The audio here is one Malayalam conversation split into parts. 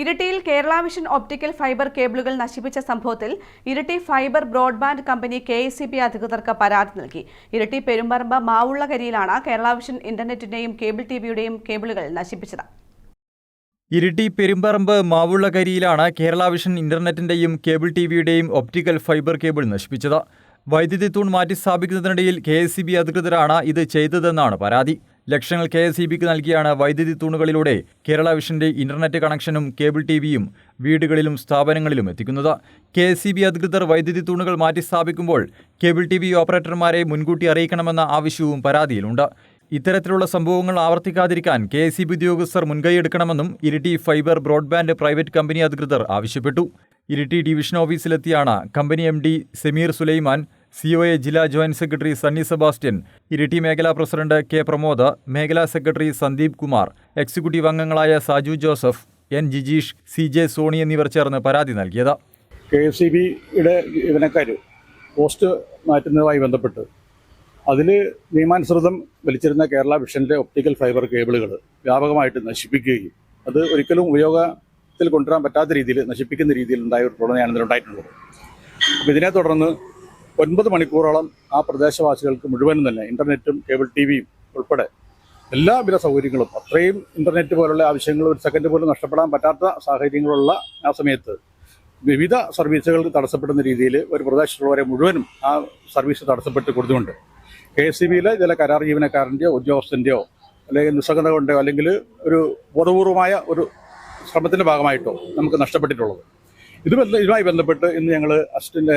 ഇരിട്ടിയിൽ കേരള മിഷൻ ഒപ്റ്റിക്കൽ ഫൈബർ കേബിളുകൾ നശിപ്പിച്ച സംഭവത്തിൽ Iritty fibre broadband company K അധികൃതർക്ക് പരാതി നൽകി. ഇരിട്ടി പെരുമ്പറമ്പ് മാവുള്ളകരിയിലാണ് കേരള മിഷൻ ഇന്റർനെറ്റിന്റെയും കേബിൾ ടിവിയുടെയും കേബിളുകൾ നശിപ്പിച്ചത്. ഇരിട്ടി പെരുമ്പറമ്പ് മാവുള്ളകരിയിലാണ് കേരള വിഷൻ ഇന്റർനെറ്റിന്റെയും കേബിൾ ടിവിയുടെയും ഒപ്റ്റിക്കൽ ഫൈബർ കേബിൾ നശിപ്പിച്ചത്. വൈദ്യുതി തൂൺ മാറ്റിസ്ഥാപിക്കുന്നതിനിടയിൽ കെ എസ് സി ബി അധികൃതരാണ് ഇത് ചെയ്തതെന്നാണ് പരാതി. ലക്ഷങ്ങൾ കെ എസ് ഇ ബിക്ക് നൽകിയാണ് വൈദ്യുതി തൂണുകളിലൂടെ കേരള വിഷന്റെ ഇന്റർനെറ്റ് കണക്ഷനും കേബിൾ ടിവിയും വീടുകളിലും സ്ഥാപനങ്ങളിലും എത്തിക്കുന്നത്. കെ എസ് ഇ ബി അധികൃതർ വൈദ്യുതി തൂണുകൾ മാറ്റിസ്ഥാപിക്കുമ്പോൾ കേബിൾ ടി വി ഓപ്പറേറ്റർമാരെ മുൻകൂട്ടി അറിയിക്കണമെന്ന ആവശ്യവും പരാതിയിലുണ്ട്. ഇത്തരത്തിലുള്ള സംഭവങ്ങൾ ആവർത്തിക്കാതിരിക്കാൻ കെ എസ് ഇ ബി ഉദ്യോഗസ്ഥർ മുൻകൈയെടുക്കണമെന്നും Iritty fibre broadband private company അധികൃതർ ആവശ്യപ്പെട്ടു. Iritty division ഓഫീസിലെത്തിയാണ് company M D Sameer Sulaiman C O A ജില്ലാ ജോയിന്റ് സെക്രട്ടറി സണ്ണി സെബാസ്റ്റ്യൻ ഇരിട്ടി മേഖലാ പ്രസിഡന്റ് കെ പ്രമോദ് മേഖലാ സെക്രട്ടറി സന്ദീപ് കുമാർ എക്സിക്യൂട്ടീവ് അംഗങ്ങളായ Saju Joseph N Jijeesh C J Sony എന്നിവർ ചേർന്ന് പരാതി നൽകിയത്. കെ എഫ് സി ബിയുടെ ജീവനക്കാർ പോസ്റ്റ് മാറ്റുന്നതുമായി ബന്ധപ്പെട്ട് അതിൽ നിയമാനുസൃതം വലിച്ചിരുന്ന കേരള വിഷന്റെ ഒപ്റ്റിക്കൽ ഫൈബർ കേബിളുകൾ വ്യാപകമായിട്ട് നശിപ്പിക്കുകയും അത് ഒരിക്കലും ഉപയോഗത്തിൽ കൊണ്ടുവരാൻ പറ്റാത്ത രീതിയിൽ നശിപ്പിക്കുന്ന രീതിയിൽ ഉണ്ടായ ഒരു പ്രവണതയാണ് ഇതിലുണ്ടായിട്ടുള്ളത്. അപ്പോൾ ഇതിനെ തുടർന്ന് ഒൻപത് മണിക്കൂറോളം ആ പ്രദേശവാസികൾക്ക് മുഴുവനും തന്നെ ഇന്റർനെറ്റും കേബിൾ ടി വിയും ഉൾപ്പെടെ എല്ലാവിധ സൗകര്യങ്ങളും അത്രയും ഇന്റർനെറ്റ് പോലുള്ള ആവശ്യങ്ങൾ ഒരു സെക്കൻഡ് പോലും നഷ്ടപ്പെടാൻ പറ്റാത്ത സാഹചര്യങ്ങളുള്ള ആ സമയത്ത് വിവിധ സർവീസുകൾക്ക് തടസ്സപ്പെടുന്ന രീതിയിൽ ഒരു പ്രദേശത്തുള്ളവരെ മുഴുവനും ആ സർവീസ് തടസ്സപ്പെട്ട് കൊടുത്തുകൊണ്ട് കെ എസ് സി ബിയിലെ ചില കരാർ ജീവനക്കാരന്റെയോ ഉദ്യോഗസ്ഥന്റെയോ അല്ലെങ്കിൽ നിസ്സംഗത കൊണ്ടോ അല്ലെങ്കിൽ ഒരു ബോധപൂർവമായ ഒരു ശ്രമത്തിന്റെ ഭാഗമായിട്ടോ നമുക്ക് നഷ്ടപ്പെട്ടിട്ടുള്ളത്. ഇത് ഇതുമായി ബന്ധപ്പെട്ട് ഇന്ന് ഞങ്ങൾ അസിസ്റ്റന്റ്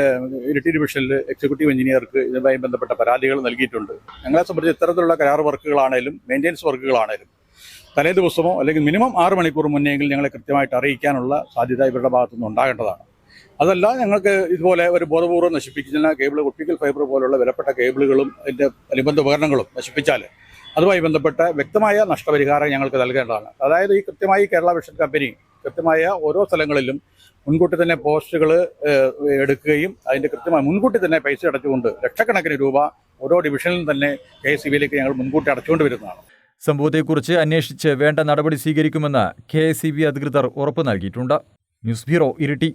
ഇരട്ടി ഡിവിഷനിൽ എക്സിക്യൂട്ടീവ് എഞ്ചിനീയർക്ക് ഇതുമായി ബന്ധപ്പെട്ട പരാതികൾ നൽകിയിട്ടുണ്ട്. ഞങ്ങളെ സംബന്ധിച്ച് ഇത്തരത്തിലുള്ള കരാർ വർക്കുകളാണേലും മെയിന്റെനൻസ് വർക്കുകളാണേലും തലേ ദിവസമോ അല്ലെങ്കിൽ മിനിമം ആറ് മണിക്കൂർ മുന്നെങ്കിൽ ഞങ്ങളെ കൃത്യമായിട്ട് അറിയിക്കാനുള്ള സാധ്യത ഇവരുടെ ഭാഗത്തുനിന്ന് ഉണ്ടാകേണ്ടതാണ്. അതല്ല ഞങ്ങൾക്ക് ഇതുപോലെ ഒരു ബോധപൂർവം നശിപ്പിക്കുന്ന കേബിൾ ഒപ്റ്റിക്കൽ ഫൈബർ പോലുള്ള വിലപ്പെട്ട കേബിളുകളും അതിന്റെ അനുബന്ധ ഉപകരണങ്ങളും നശിപ്പിച്ചാൽ അതുമായി ബന്ധപ്പെട്ട വ്യക്തമായ നഷ്ടപരിഹാരം ഞങ്ങൾക്ക് നൽകേണ്ടതാണ്. അതായത് ഈ കൃത്യമായി കേരള വിഷൻ കമ്പനി കൃത്യമായ ഓരോ സ്ഥലങ്ങളിലും മുൻകൂട്ടി തന്നെ പോസ്റ്റുകൾ എടുക്കുകയും അതിന്റെ കൃത്യമായി മുൻകൂട്ടി തന്നെ പൈസ അടച്ചുകൊണ്ട് ലക്ഷക്കണക്കിന് രൂപ ഓരോ ഡിവിഷനിലും തന്നെ കെ എസ് ഞങ്ങൾ മുൻകൂട്ടി അടച്ചുകൊണ്ട് വരുന്നതാണ്. സംഭവത്തെക്കുറിച്ച് അന്വേഷിച്ച് വേണ്ട നടപടി സ്വീകരിക്കുമെന്ന് കെ എസ് സി ബി അധികൃതർ ഉറപ്പ് നൽകിയിട്ടുണ്ട്. News bureau Iritty.